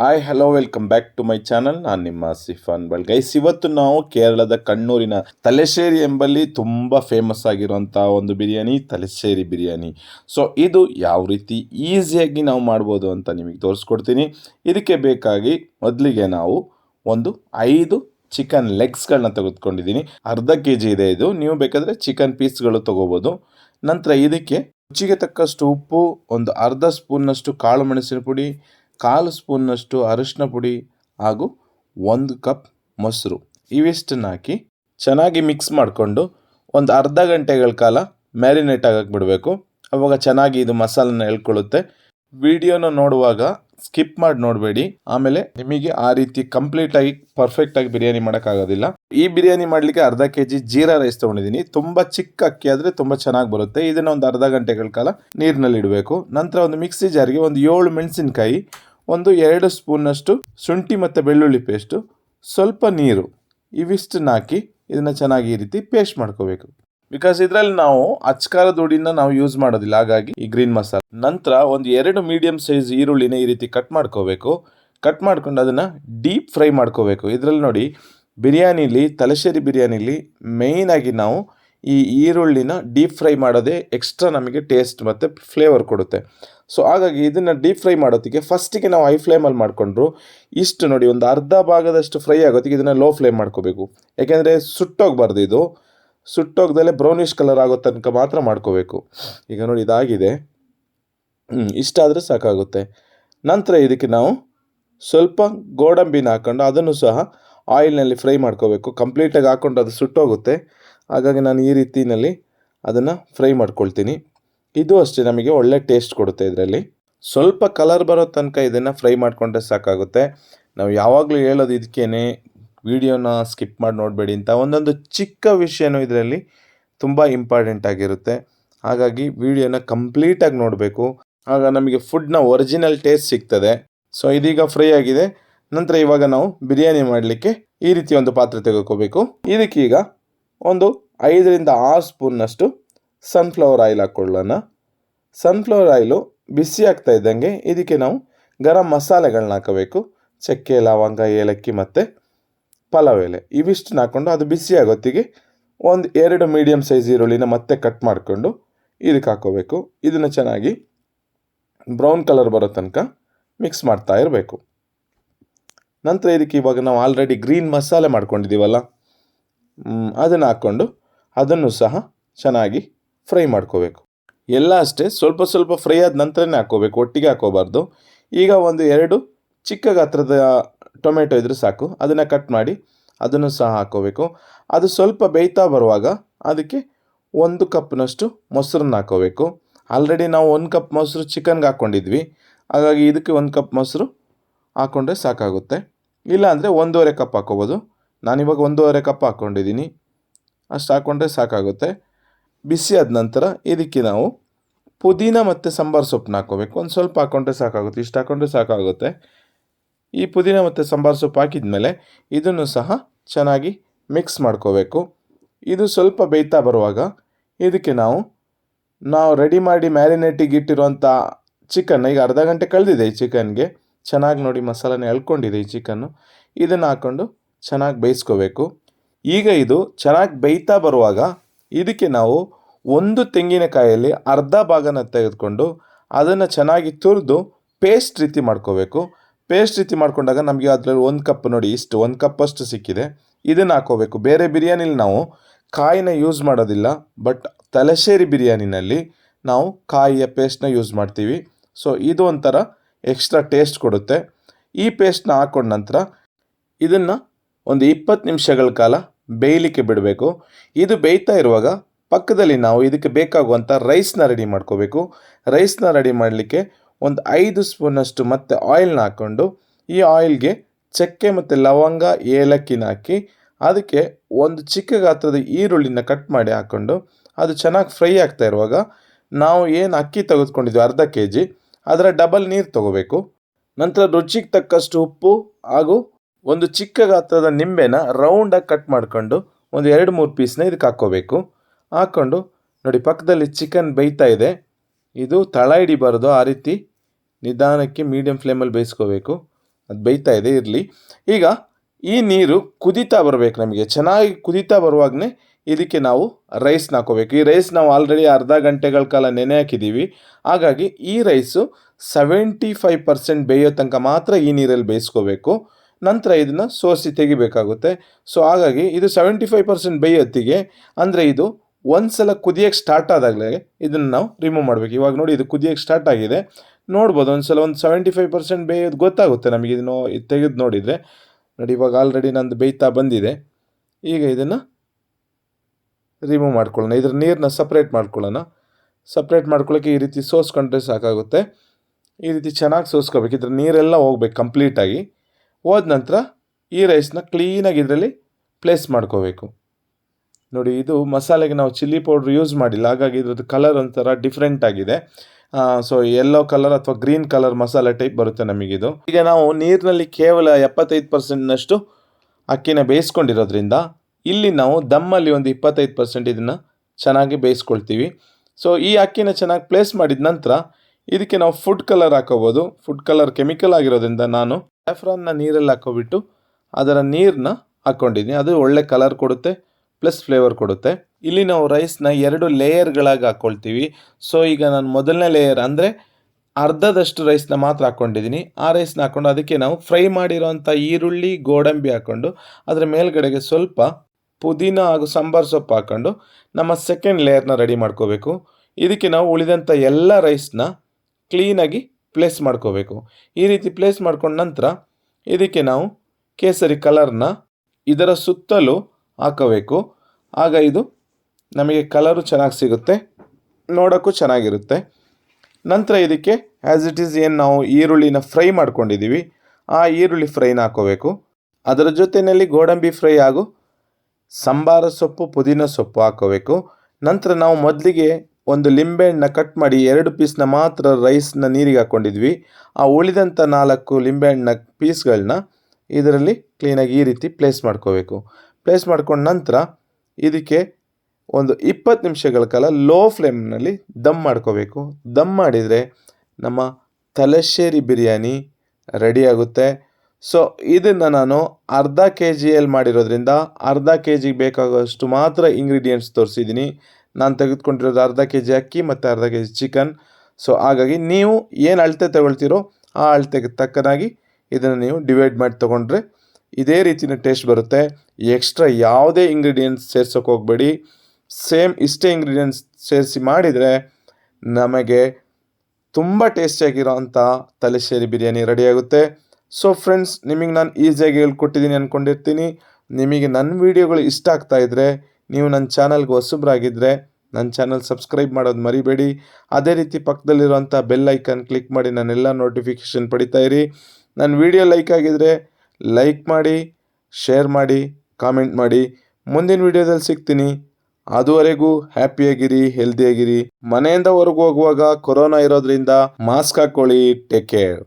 Hi hello welcome back to my channel ನಾನು ನಿಮ್ಮ chiffon ಬಳ್ಗೈಸ್ ಇವತ್ತು ನಾವು ಕೇರಳದ ಕಣ್ಣೂರಿನ ತಲೆಶೇರಿ ಎಂಬಲ್ಲಿ ತುಂಬ ಫೇಮಸ್ ಆಗಿರುವಂಥ ಒಂದು ಬಿರಿಯಾನಿ, ತಲೆಶೇರಿ ಬಿರಿಯಾನಿ. ಸೊ ಇದು ಯಾವ ರೀತಿ ಈಸಿಯಾಗಿ ನಾವು ಮಾಡ್ಬೋದು ಅಂತ ನಿಮಗೆ ತೋರಿಸ್ಕೊಡ್ತೀನಿ. ಇದಕ್ಕೆ ಬೇಕಾಗಿ ಮೊದಲಿಗೆ ನಾವು ಒಂದು ಐದು ಚಿಕನ್ ಲೆಗ್ಸ್ಗಳನ್ನ ತೆಗೆದುಕೊಂಡಿದ್ದೀನಿ. ಅರ್ಧ ಕೆ ಜಿ ಇದೆ ಇದು. ನೀವು ಬೇಕಾದರೆ ಚಿಕನ್ ಪೀಸ್ಗಳು ತೊಗೋಬೋದು. ನಂತರ ಇದಕ್ಕೆ ರುಚಿಗೆ ತಕ್ಕಷ್ಟು ಉಪ್ಪು, ಒಂದು ಅರ್ಧ ಸ್ಪೂನ್ನಷ್ಟು ಕಾಳು ಮೆಣಸಿನ ಪುಡಿ ಕಾಲು ಸ್ಪೂನ್ನಷ್ಟು ಅರಿಶಿನ ಪುಡಿ ಹಾಗೂ ಒಂದು ಕಪ್ ಮೊಸರು. ಇವಿಷ್ಟನ್ನು ಹಾಕಿ ಚೆನ್ನಾಗಿ ಮಿಕ್ಸ್ ಮಾಡಿಕೊಂಡು ಒಂದು ಅರ್ಧ ಗಂಟೆಗಳ ಕಾಲ ಮ್ಯಾರಿನೇಟ್ ಆಗಕ್ಕೆ ಬಿಡಬೇಕು. ಅವಾಗ ಚೆನ್ನಾಗಿ ಇದು ಮಸಾಲನ ಎಳ್ಕೊಳ್ಳುತ್ತೆ. ವಿಡಿಯೋನ ನೋಡುವಾಗ ಸ್ಕಿಪ್ ಮಾಡಿ ನೋಡಬೇಡಿ. ಆಮೇಲೆ ನಿಮಗೆ ಆ ರೀತಿ ಕಂಪ್ಲೀಟ್ ಆಗಿ ಪರ್ಫೆಕ್ಟ್ ಆಗಿ ಬಿರಿಯಾನಿ ಮಾಡೋಕ್ಕಾಗೋದಿಲ್ಲ ಈ ಬಿರಿಯಾನಿ ಮಾಡಲಿಕ್ಕೆ ಅರ್ಧ ಕೆ ಜಿ ಜೀರಾ ರೈಸ್ ತೊಗೊಂಡಿದ್ದೀನಿ. ತುಂಬ ಚಿಕ್ಕ ಅಕ್ಕಿ ಆದರೆ ತುಂಬ ಚೆನ್ನಾಗಿ ಬರುತ್ತೆ. ಇದನ್ನ ಒಂದು ಅರ್ಧ ಗಂಟೆಗಳ ಕಾಲ ನೀರಿನಲ್ಲಿ ಇಡಬೇಕು. ನಂತರ ಒಂದು ಮಿಕ್ಸಿ ಜಾರ್ಗೆ ಒಂದು ಏಳು ಮೆಣಸಿನಕಾಯಿ, ಒಂದು ಎರಡು ಸ್ಪೂನಷ್ಟು ಶುಂಠಿ ಮತ್ತು ಬೆಳ್ಳುಳ್ಳಿ ಪೇಸ್ಟು ಸ್ವಲ್ಪ ನೀರು, ಇವಿಷ್ಟನ್ನ ಹಾಕಿ ಇದನ್ನು ಚೆನ್ನಾಗಿ ಈ ರೀತಿ ಪೇಸ್ಟ್ ಮಾಡ್ಕೋಬೇಕು. ಬಿಕಾಸ್ ಇದರಲ್ಲಿ ನಾವು ಅಚ್ಕಾರದ ಹುಡಿನ ನಾವು ಯೂಸ್ ಮಾಡೋದಿಲ್ಲ. ಹಾಗಾಗಿ ಈ ಗ್ರೀನ್ ಮಸಾಲ ನಂತರ ಒಂದು ಎರಡು ಮೀಡಿಯಂ ಸೈಜ್ ಈರುಳ್ಳಿನ ಈ ರೀತಿ ಕಟ್ ಮಾಡ್ಕೋಬೇಕು. ಕಟ್ ಮಾಡ್ಕೊಂಡು ಅದನ್ನು ಡೀಪ್ ಫ್ರೈ ಮಾಡ್ಕೋಬೇಕು. ಇದರಲ್ಲಿ ನೋಡಿ ಬಿರಿಯಾನಿಲಿ, ತಲಶೇರಿ ಬಿರಿಯಾನಿಲಿ ಮೇಯ್ನಾಗಿ ನಾವು ಈ ಈರುಳ್ಳಿನ ಡೀಪ್ ಫ್ರೈ ಮಾಡೋದೇ ಎಕ್ಸ್ಟ್ರಾ ನಮಗೆ ಟೇಸ್ಟ್ ಮತ್ತು ಫ್ಲೇವರ್ ಕೊಡುತ್ತೆ. ಸೊ ಹಾಗಾಗಿ ಇದನ್ನು ಡೀಪ್ ಫ್ರೈ ಮಾಡೋದಕ್ಕೆ ಫಸ್ಟಿಗೆ ನಾವು ಹೈ ಫ್ಲೇಮಲ್ಲಿ ಮಾಡಿಕೊಂಡ್ರು ಇಷ್ಟು ನೋಡಿ ಒಂದು ಅರ್ಧ ಭಾಗದಷ್ಟು ಫ್ರೈ ಆಗೋದಕ್ಕೆ ಇದನ್ನು ಲೋ ಫ್ಲೇಮ್ ಮಾಡ್ಕೋಬೇಕು. ಯಾಕೆಂದರೆ ಸುಟ್ಟೋಗ್ಬಾರ್ದು ಇದು. ಸುಟ್ಟೋಗ್ದಲೇ ಬ್ರೌನಿಷ್ ಕಲರ್ ಆಗೋ ತನಕ ಮಾತ್ರ ಮಾಡ್ಕೋಬೇಕು. ಈಗ ನೋಡಿ ಇದಾಗಿದೆ. ಇಷ್ಟಾದರೆ ಸಾಕಾಗುತ್ತೆ. ನಂತರ ಇದಕ್ಕೆ ನಾವು ಸ್ವಲ್ಪ ಗೋಡಂಬಿನ ಹಾಕ್ಕೊಂಡು ಅದನ್ನು ಸಹ ಆಯಿಲ್ನಲ್ಲಿ ಫ್ರೈ ಮಾಡ್ಕೋಬೇಕು. ಕಂಪ್ಲೀಟಾಗಿ ಹಾಕ್ಕೊಂಡು ಅದು ಸುಟ್ಟೋಗುತ್ತೆ. ಹಾಗಾಗಿ ನಾನು ಈ ರೀತಿಯಲ್ಲಿ ಅದನ್ನು ಫ್ರೈ ಮಾಡ್ಕೊಳ್ತೀನಿ. ಇದು ಅಷ್ಟೇ ನಮಗೆ ಒಳ್ಳೆ ಟೇಸ್ಟ್ ಕೊಡುತ್ತೆ ಇದರಲ್ಲಿ. ಸ್ವಲ್ಪ ಕಲರ್ ಬರೋ ತನಕ ಇದನ್ನು ಫ್ರೈ ಮಾಡಿಕೊಂಡ್ರೆ ಸಾಕಾಗುತ್ತೆ. ನಾವು ಯಾವಾಗಲೂ ಹೇಳೋದು ಇದಕ್ಕೇನೆ ವಿಡಿಯೋನ ಸ್ಕಿಪ್ ಮಾಡಿ ನೋಡಬೇಡಿ ಅಂತ ಒಂದೊಂದು ಚಿಕ್ಕ ವಿಷಯನೂ ಇದರಲ್ಲಿ ತುಂಬ ಇಂಪಾರ್ಟೆಂಟ್ ಆಗಿರುತ್ತೆ. ಹಾಗಾಗಿ ವಿಡಿಯೋನ ಕಂಪ್ಲೀಟಾಗಿ ನೋಡಬೇಕು. ಆಗ ನಮಗೆ ಫುಡ್ನ ಒರಿಜಿನಲ್ ಟೇಸ್ಟ್ ಸಿಗ್ತದೆ. ಸೊ ಇದೀಗ ಫ್ರೈ ಆಗಿದೆ. ನಂತರ ಇವಾಗ ನಾವು ಬಿರಿಯಾನಿ ಮಾಡಲಿಕ್ಕೆ ಈ ರೀತಿ ಒಂದು ಪಾತ್ರೆ ತೆಗೆದುಕೋಬೇಕು. ಇದಕ್ಕೀಗ ಒಂದು ಐದರಿಂದ ಆರು ಸ್ಪೂನ್ನಷ್ಟು ಸನ್ಫ್ಲವರ್ ಆಯಿಲ್ ಹಾಕ್ಕೊಳ್ಳೋಣ ಸನ್ಫ್ಲವರ್ ಆಯಿಲು ಬಿಸಿ ಆಗ್ತಾ ಇದ್ದಂಗೆ ಇದಕ್ಕೆ ನಾವು ಗರಂ ಮಸಾಲೆಗಳನ್ನ ಹಾಕಬೇಕು. ಚಕ್ಕೆ, ಲವಂಗ, ಏಲಕ್ಕಿ ಮತ್ತು ಪಲಾವ್ ಎಲೆ ಇವಿಷ್ಟನ್ನ ಹಾಕ್ಕೊಂಡು ಅದು ಬಿಸಿ ಆಗೋತ್ತಿಗೆ ಒಂದು ಎರಡು ಮೀಡಿಯಮ್ ಸೈಜ್ ಈರುಳ್ಳಿನ ಮತ್ತೆ ಕಟ್ ಮಾಡಿಕೊಂಡು ಇದಕ್ಕೆ ಹಾಕೋಬೇಕು. ಇದನ್ನು ಚೆನ್ನಾಗಿ ಬ್ರೌನ್ ಕಲರ್ ಬರೋ ತನಕ ಮಿಕ್ಸ್ ಮಾಡ್ತಾ ಇರಬೇಕು. ನಂತರ ಇದಕ್ಕೆ ಇವಾಗ ನಾವು ಆಲ್ರೆಡಿ ಗ್ರೀನ್ ಮಸಾಲೆ ಮಾಡ್ಕೊಂಡಿದ್ದೀವಲ್ಲ ಅದನ್ನು ಹಾಕ್ಕೊಂಡು ಅದನ್ನು ಸಹ ಚೆನ್ನಾಗಿ ಫ್ರೈ ಮಾಡ್ಕೋಬೇಕು. ಎಲ್ಲ ಅಷ್ಟೇ, ಸ್ವಲ್ಪ ಸ್ವಲ್ಪ ಫ್ರೈ ಆದ ನಂತರನೇ ಹಾಕ್ಕೋಬೇಕು ಒಟ್ಟಿಗೆ ಹಾಕೋಬಾರ್ದು. ಈಗ ಒಂದು ಎರಡು ಚಿಕ್ಕ ಗಾತ್ರದ ಟೊಮೆಟೊ ಇದ್ರೆ ಸಾಕು. ಅದನ್ನು ಕಟ್ ಮಾಡಿ ಅದನ್ನು ಸಹ ಹಾಕೋಬೇಕು. ಅದು ಸ್ವಲ್ಪ ಬೇಯ್ತಾ ಬರುವಾಗ ಅದಕ್ಕೆ ಒಂದು ಕಪ್ನಷ್ಟು ಮೊಸರನ್ನ ಹಾಕೋಬೇಕು. ಆಲ್ರೆಡಿ ನಾವು ಒಂದು ಕಪ್ ಮೊಸರು ಚಿಕನ್ಗೆ ಹಾಕ್ಕೊಂಡಿದ್ವಿ ಹಾಗಾಗಿ ಇದಕ್ಕೆ ಒಂದು ಕಪ್ ಮೊಸರು ಹಾಕ್ಕೊಂಡ್ರೆ ಸಾಕಾಗುತ್ತೆ. ಇಲ್ಲಾಂದರೆ ಒಂದೂವರೆ ಕಪ್ ಹಾಕ್ಕೋಬೋದು ನಾನಿವಾಗ ಒಂದೂವರೆ ಕಪ್ ಹಾಕ್ಕೊಂಡಿದ್ದೀನಿ ಅಷ್ಟು ಹಾಕ್ಕೊಂಡ್ರೆ ಸಾಕಾಗುತ್ತೆ. ಬಿಸಿ ಆದ ನಂತರ ಇದಕ್ಕೆ ನಾವು ಪುದೀನ ಮತ್ತು ಸಾಂಬಾರು ಸೊಪ್ಪನ್ನ ಹಾಕ್ಕೋಬೇಕು ಒಂದು ಸ್ವಲ್ಪ ಹಾಕ್ಕೊಂಡ್ರೆ ಸಾಕಾಗುತ್ತೆ. ಇಷ್ಟು ಹಾಕ್ಕೊಂಡ್ರೆ ಸಾಕಾಗುತ್ತೆ. ಈ ಪುದೀನ ಮತ್ತು ಸಾಂಬಾರು ಸೊಪ್ಪು ಹಾಕಿದ ಮೇಲೆ ಇದನ್ನು ಸಹ ಚೆನ್ನಾಗಿ ಮಿಕ್ಸ್ ಮಾಡ್ಕೋಬೇಕು. ಇದು ಸ್ವಲ್ಪ ಬೇಯ್ತಾ ಬರುವಾಗ ಇದಕ್ಕೆ ನಾವು ನಾವು ರೆಡಿ ಮಾಡಿ ಮ್ಯಾರಿನೇಟಿಗೆ ಇಟ್ಟಿರುವಂಥ ಚಿಕನ್ ಈಗ ಅರ್ಧ ಗಂಟೆ ಕಳೆದಿದೆ ಈ ಚಿಕನ್ಗೆ ಚೆನ್ನಾಗಿ ನೋಡಿ ಮಸಾಲನ ಎಳ್ಕೊಂಡಿದೆ ಈ ಚಿಕನ್ನು ಇದನ್ನು ಹಾಕ್ಕೊಂಡು ಚೆನ್ನಾಗಿ ಬೇಯಿಸ್ಕೋಬೇಕು. ಈಗ ಇದು ಚೆನ್ನಾಗಿ ಬೇಯ್ತಾ ಬರುವಾಗ ಇದಕ್ಕೆ ನಾವು ಒಂದು ತೆಂಗಿನಕಾಯಲ್ಲಿ ಅರ್ಧ ಭಾಗನ ತೆಗೆದುಕೊಂಡು ಅದನ್ನು ಚೆನ್ನಾಗಿ ತುರಿದು ಪೇಸ್ಟ್ ರೀತಿ ಮಾಡ್ಕೋಬೇಕು. ಪೇಸ್ಟ್ ರೀತಿ ಮಾಡ್ಕೊಂಡಾಗ ನಮಗೆ ಅದರಲ್ಲಿ ಒಂದು ಕಪ್ ನೋಡಿ ಇಷ್ಟು, ಒಂದು ಕಪ್ಪಷ್ಟು ಸಿಕ್ಕಿದೆ. ಇದನ್ನು ಹಾಕೋಬೇಕು. ಬೇರೆ ಬಿರಿಯಾನಿಲಿ ನಾವು ಕಾಯಿನ ಯೂಸ್ ಮಾಡೋದಿಲ್ಲ ಬಟ್ ತಲಶೇರಿ ಬಿರಿಯಾನಿನಲ್ಲಿ ನಾವು ಕಾಯಿಯ ಪೇಸ್ಟ್ನ ಯೂಸ್ ಮಾಡ್ತೀವಿ. ಸೊ ಇದು ಒಂಥರ ಎಕ್ಸ್ಟ್ರಾ ಟೇಸ್ಟ್ ಕೊಡುತ್ತೆ. ಈ ಪೇಸ್ಟ್ನ ಹಾಕೊಂಡ ನಂತರ ಇದನ್ನು ಒಂದು ಇಪ್ಪತ್ತು ನಿಮಿಷಗಳ ಕಾಲ ಬೇಯಲಿಕ್ಕೆ ಬಿಡಬೇಕು. ಇದು ಬೇಯ್ತಾ ಇರುವಾಗ ಪಕ್ಕದಲ್ಲಿ ನಾವು ಇದಕ್ಕೆ ಬೇಕಾಗುವಂಥ ರೈಸ್ನ ರೆಡಿ ಮಾಡ್ಕೋಬೇಕು. ರೈಸ್ನ ರೆಡಿ ಮಾಡಲಿಕ್ಕೆ ಒಂದು ಐದು ಸ್ಪೂನಷ್ಟು ಮತ್ತೆ ಆಯಿಲ್ನ ಹಾಕ್ಕೊಂಡು ಈ ಆಯಿಲ್ಗೆ ಚಕ್ಕೆ ಮತ್ತು ಲವಂಗ, ಏಲಕ್ಕಿನ ಹಾಕಿ ಅದಕ್ಕೆ ಒಂದು ಚಿಕ್ಕ ಗಾತ್ರದ ಈರುಳ್ಳಿನ ಕಟ್ ಮಾಡಿ ಹಾಕ್ಕೊಂಡು ಅದು ಚೆನ್ನಾಗಿ ಫ್ರೈ ಆಗ್ತಾ ಇರುವಾಗ ನಾವು ಏನು ಅಕ್ಕಿ ತೆಗೆದುಕೊಂಡಿದ್ವಿ ಅರ್ಧ ಕೆ ಜಿ ಅದರ ಡಬಲ್ ನೀರು ತಗೋಬೇಕು. ನಂತರ ರುಚಿಗೆ ತಕ್ಕಷ್ಟು ಉಪ್ಪು ಹಾಗೂ ಒಂದು ಚಿಕ್ಕ ಗಾತ್ರದ ನಿಂಬೆನ ರೌಂಡಾಗಿ ಕಟ್ ಮಾಡ್ಕೊಂಡು ಒಂದು ಎರಡು ಮೂರು ಪೀಸ್ನ ಇದಕ್ಕೆ ಹಾಕ್ಕೋಬೇಕು. ಹಾಕ್ಕೊಂಡು ನೋಡಿ ಪಕ್ಕದಲ್ಲಿ ಚಿಕನ್ ಬೇಯ್ತಾ ಇದೆ. ಇದು ತಳ ಹಿಡಿಬಾರ್ದು, ಆ ರೀತಿ ನಿಧಾನಕ್ಕೆ ಮೀಡಿಯಂ ಫ್ಲೇಮಲ್ಲಿ ಬೇಯಿಸ್ಕೋಬೇಕು. ಅದು ಬೇಯ್ತಾ ಇದೆ, ಇರಲಿ. ಈಗ ಈ ನೀರು ಕುದೀತಾ ಬರಬೇಕು ನಮಗೆ. ಚೆನ್ನಾಗಿ ಕುದೀತಾ ಬರುವಾಗಲೇ ಇದಕ್ಕೆ ನಾವು ರೈಸ್ನ ಹಾಕೋಬೇಕು ಈ ರೈಸ್ ನಾವು ಆಲ್ರೆಡಿ ಅರ್ಧ ಗಂಟೆಗಳ ಕಾಲ ನೆನೆ ಹಾಕಿದ್ದೀವಿ ಹಾಗಾಗಿ ಈ ರೈಸು ಸೆವೆಂಟಿ ಫೈವ್ ಪರ್ಸೆಂಟ್ ಬೇಯೋ ತನಕ ಮಾತ್ರ ಈ ನೀರಲ್ಲಿ ಬೇಯಿಸ್ಕೋಬೇಕು. ನಂತರ ಇದನ್ನು ಸೋಸಿ ತೆಗಿಬೇಕಾಗುತ್ತೆ. ಸೊ ಹಾಗಾಗಿ ಇದು ಸೆವೆಂಟಿ ಫೈವ್ ಪರ್ಸೆಂಟ್ ಬೇಯೋತ್ತಿಗೆ ಅಂದರೆ ಇದು ಒಂದು ಸಲ ಕುದಿಯೋಕ್ಕೆ ಸ್ಟಾರ್ಟ್ ಆದಾಗಲೇ ಇದನ್ನು ನಾವು ರಿಮೂವ್ ಮಾಡಬೇಕು. ಇವಾಗ ನೋಡಿ ಇದು ಕುದಿಯೋಕ್ಕೆ ಸ್ಟಾರ್ಟ್ ಆಗಿದೆ. ನೋಡ್ಬೋದು ಒಂದು ಸಲ ಒಂದು ಸೆವೆಂಟಿ ಫೈವ್ ಪರ್ಸೆಂಟ್ ಬೇಯೋದು ಗೊತ್ತಾಗುತ್ತೆ ನಮಗೆ ಇದನ್ನು ಇದು ತೆಗೆದು ನೋಡಿದರೆ. ನೋಡಿ ಇವಾಗ ಆಲ್ರೆಡಿ ನಂದು ಬೇಯ್ತಾ ಬಂದಿದೆ. ಈಗ ಇದನ್ನು ರಿಮೂವ್ ಮಾಡ್ಕೊಳ್ಳೋಣ. ಇದ್ರ ನೀರನ್ನ ಸಪ್ರೇಟ್ ಮಾಡ್ಕೊಳ್ಳೋಣ. ಸಪ್ರೇಟ್ ಮಾಡ್ಕೊಳ್ಳೋಕ್ಕೆ ಈ ರೀತಿ ಸೋಸ್ಕೊಂಡ್ರೆ ಸಾಕಾಗುತ್ತೆ. ಈ ರೀತಿ ಚೆನ್ನಾಗಿ ಸೋಸ್ಕೋಬೇಕು. ಇದ್ರ ನೀರೆಲ್ಲ ಹೋಗ್ಬೇಕು ಕಂಪ್ಲೀಟಾಗಿ ಹೋದ ನಂತರ ಈ ರೈಸ್ನ ಕ್ಲೀನಾಗಿ ಇದರಲ್ಲಿ ಪ್ಲೇಸ್ ಮಾಡ್ಕೋಬೇಕು. ನೋಡಿ, ಇದು ಮಸಾಲೆಗೆ ನಾವು ಚಿಲ್ಲಿ ಪೌಡ್ರ್ ಯೂಸ್ ಮಾಡಿಲ್ಲ. ಹಾಗಾಗಿ ಇದ್ರದ್ದು ಕಲರ್ ಒಂಥರ ಡಿಫ್ರೆಂಟ್ ಆಗಿದೆ. ಸೊ ಯೆಲ್ಲೋ ಕಲರ್ ಅಥವಾ ಗ್ರೀನ್ ಕಲರ್ ಮಸಾಲೆ ಟೈಪ್ ಬರುತ್ತೆ ನಮಗಿದು. ಈಗ ನಾವು ನೀರಿನಲ್ಲಿ ಕೇವಲ ಎಪ್ಪತ್ತೈದು ಪರ್ಸೆಂಟ್ನಷ್ಟು ಅಕ್ಕಿನ ಬೇಯಿಸ್ಕೊಂಡಿರೋದ್ರಿಂದ ಇಲ್ಲಿ ನಾವು ದಮ್ಮಲ್ಲಿ ಒಂದು ಇಪ್ಪತ್ತೈದು ಪರ್ಸೆಂಟ್ ಇದನ್ನು ಚೆನ್ನಾಗಿ ಬೇಯಿಸ್ಕೊಳ್ತೀವಿ. ಸೊ ಈ ಅಕ್ಕಿನ ಚೆನ್ನಾಗಿ ಪ್ಲೇಸ್ ಮಾಡಿದ ನಂತರ ಇದಕ್ಕೆ ನಾವು ಫುಡ್ ಕಲರ್ ಹಾಕೋಬೋದು. ಫುಡ್ ಕಲರ್ ಕೆಮಿಕಲ್ ಆಗಿರೋದ್ರಿಂದ ನಾನು ಸ್ಯಾಫ್ರಾನ್ನ ನೀರಲ್ಲಿ ಹಾಕೋಬಿಟ್ಟು ಅದರ ನೀರನ್ನ ಹಾಕ್ಕೊಂಡಿದ್ದೀನಿ ಅದು ಒಳ್ಳೆ ಕಲರ್ ಕೊಡುತ್ತೆ. ಪ್ಲಸ್ ಫ್ಲೇವರ್ ಕೊಡುತ್ತೆ. ಇಲ್ಲಿ ನಾವು ರೈಸ್ನ ಎರಡು ಲೇಯರ್ಗಳಾಗಿ ಹಾಕ್ಕೊಳ್ತೀವಿ ಸೊ ಈಗ ನಾನು ಮೊದಲನೇ ಲೇಯರ್ ಅಂದರೆ ಅರ್ಧದಷ್ಟು ರೈಸ್ನ ಮಾತ್ರ ಹಾಕ್ಕೊಂಡಿದ್ದೀನಿ ಆ ರೈಸ್ನ ಹಾಕ್ಕೊಂಡು ಅದಕ್ಕೆ ನಾವು ಫ್ರೈ ಮಾಡಿರೋಂಥ ಈರುಳ್ಳಿ, ಗೋಡಂಬಿ ಹಾಕ್ಕೊಂಡು ಅದರ ಮೇಲ್ಗಡೆಗೆ ಸ್ವಲ್ಪ ಪುದೀನ ಹಾಗೂ ಸಾಂಬಾರು ಸೊಪ್ಪು ಹಾಕ್ಕೊಂಡು ನಮ್ಮ ಸೆಕೆಂಡ್ ಲೇಯರ್ನ ರೆಡಿ ಮಾಡ್ಕೋಬೇಕು. ಇದಕ್ಕೆ ನಾವು ಉಳಿದಂಥ ಎಲ್ಲ ರೈಸ್ನ ಕ್ಲೀನಾಗಿ ಪ್ಲೇಸ್ ಮಾಡ್ಕೋಬೇಕು. ಈ ರೀತಿ ಪ್ಲೇಸ್ ಮಾಡ್ಕೊಂಡ ನಂತರ ಇದಕ್ಕೆ ನಾವು ಕೇಸರಿ ಕಲರ್ನ ಇದರ ಸುತ್ತಲೂ ಹಾಕಬೇಕು. ಆಗ ಇದು ನಮಗೆ ಕಲರು ಚೆನ್ನಾಗಿ ಸಿಗುತ್ತೆ, ನೋಡೋಕ್ಕೂ ಚೆನ್ನಾಗಿರುತ್ತೆ. ನಂತರ ಇದಕ್ಕೆ ಆ್ಯಸ್ ಇಟ್ ಈಸ್ ಏನು ನಾವು ಈರುಳ್ಳಿನ ಫ್ರೈ ಮಾಡ್ಕೊಂಡಿದ್ದೀವಿ ಆ ಈರುಳ್ಳಿ ಫ್ರೈನ ಹಾಕೋಬೇಕು. ಅದರ ಜೊತೆಯಲ್ಲಿ ಗೋಡಂಬಿ ಫ್ರೈ ಹಾಗೂ ಸಂಬಾರ ಸೊಪ್ಪು, ಪುದೀನ ಸೊಪ್ಪು ಹಾಕೋಬೇಕು. ನಂತರ ನಾವು ಮೊದಲಿಗೆ ಒಂದು ಲಿಂಬೆಹಣ್ಣನ್ನ ಕಟ್ ಮಾಡಿ ಎರಡು ಪೀಸ್ನ ಮಾತ್ರ ರೈಸ್ನ ನೀರಿಗೆ ಹಾಕ್ಕೊಂಡಿದ್ವಿ ಆ ಉಳಿದಂಥ ನಾಲ್ಕು ಲಿಂಬೆಹಣ್ಣ ಪೀಸ್ಗಳನ್ನ ಇದರಲ್ಲಿ ಕ್ಲೀನಾಗಿ ಈ ರೀತಿ ಪ್ಲೇಸ್ ಮಾಡ್ಕೋಬೇಕು. ಪ್ಲೇಸ್ ಮಾಡ್ಕೊಂಡ ನಂತರ ಇದಕ್ಕೆ ಒಂದು ಇಪ್ಪತ್ತು ನಿಮಿಷಗಳ ಕಾಲ ಲೋ ಫ್ಲೇಮ್ನಲ್ಲಿ ದಮ್ ಮಾಡ್ಕೋಬೇಕು. ದಮ್ ಮಾಡಿದರೆ ನಮ್ಮ ತಲಶ್ಶೇರಿ ಬಿರಿಯಾನಿ ರೆಡಿಯಾಗುತ್ತೆ ಸೊ, ಇದನ್ನು ನಾನು ಅರ್ಧ ಕೆ ಜಿಯಲ್ಲಿ ಮಾಡಿರೋದ್ರಿಂದ ಅರ್ಧ ಕೆ ಜಿಗೆ ಬೇಕಾಗುವಷ್ಟು ಮಾತ್ರ ಇಂಗ್ರೀಡಿಯೆಂಟ್ಸ್ ತೋರಿಸಿದ್ದೀನಿ. ನಾನು ತೆಗೆದುಕೊಂಡಿರೋದು ಅರ್ಧ ಕೆ ಜಿ ಅಕ್ಕಿ ಮತ್ತು ಅರ್ಧ ಕೆ ಜಿ ಚಿಕನ್ ಸೊ, ಹಾಗಾಗಿ ನೀವು ಏನು ಅಳತೆ ತಗೊಳ್ತೀರೋ ಆ ಅಳತೆಗೆ ತಕ್ಕನಾಗಿ ಇದನ್ನು ನೀವು ಡಿವೈಡ್ ಮಾಡಿ ತೊಗೊಂಡ್ರೆ ಇದೇ ರೀತಿಯ ಟೇಸ್ಟ್ ಬರುತ್ತೆ. ಎಕ್ಸ್ಟ್ರಾ ಯಾವುದೇ ಇಂಗ್ರೀಡಿಯೆಂಟ್ಸ್ ಸೇರ್ಸೋಕೆ ಹೋಗಬೇಡಿ. ಸೇಮ್ ಇಷ್ಟೇ ಇಂಗ್ರೀಡಿಯೆಂಟ್ಸ್ ಸೇರಿಸಿ ಮಾಡಿದರೆ ನಮಗೆ ತುಂಬ ಟೇಸ್ಟಿಯಾಗಿರೋ ಅಂಥ ತಲೆಶೇರಿ ಬಿರಿಯಾನಿ ರೆಡಿಯಾಗುತ್ತೆ ಸೊ ಫ್ರೆಂಡ್ಸ್ ನಿಮಗೆ ನಾನು ಈಸಿಯಾಗಿ ಹೇಳ್ಕೊಟ್ಟಿದ್ದೀನಿ ಅಂದ್ಕೊಂಡಿರ್ತೀನಿ ನಿಮಗೆ ನನ್ನ ವೀಡಿಯೋಗಳು ಇಷ್ಟ ಆಗ್ತಾ ಇದ್ದರೆ ನೀವು ನನ್ನ ಚಾನಲ್ಗೆ ಹೊಸಬ್ರಾಗಿದ್ದರೆ ನನ್ನ ಚಾನಲ್ ಸಬ್ಸ್ಕ್ರೈಬ್ ಮಾಡೋದು ಮರಿಬೇಡಿ. ಅದೇ ರೀತಿ ಪಕ್ಕದಲ್ಲಿರುವಂಥ ಬೆಲ್ ಐಕನ್ ಕ್ಲಿಕ್ ಮಾಡಿ ನಾನೆಲ್ಲ ನೋಟಿಫಿಕೇಷನ್ ಪಡಿತಾ ಇರಿ. ನನ್ನ ವೀಡಿಯೋ ಲೈಕ್ ಆಗಿದ್ದರೆ ಲೈಕ್ ಮಾಡಿ ಶೇರ್ ಮಾಡಿ ಕಾಮೆಂಟ್ ಮಾಡಿ. ಮುಂದಿನ ವಿಡಿಯೋದಲ್ಲಿ ಸಿಗ್ತೀನಿ. ಅದುವರೆಗೂ ಹ್ಯಾಪಿಯಾಗಿರಿ ಹೆಲ್ದಿಯಾಗಿರಿ ಮನೆಯಿಂದ ಹೊರಗೆ ಹೋಗುವಾಗ ಕೊರೋನಾ ಇರೋದ್ರಿಂದ ಮಾಸ್ಕ್ ಹಾಕ್ಕೊಳ್ಳಿ ಟೇಕ್ ಕೇರ್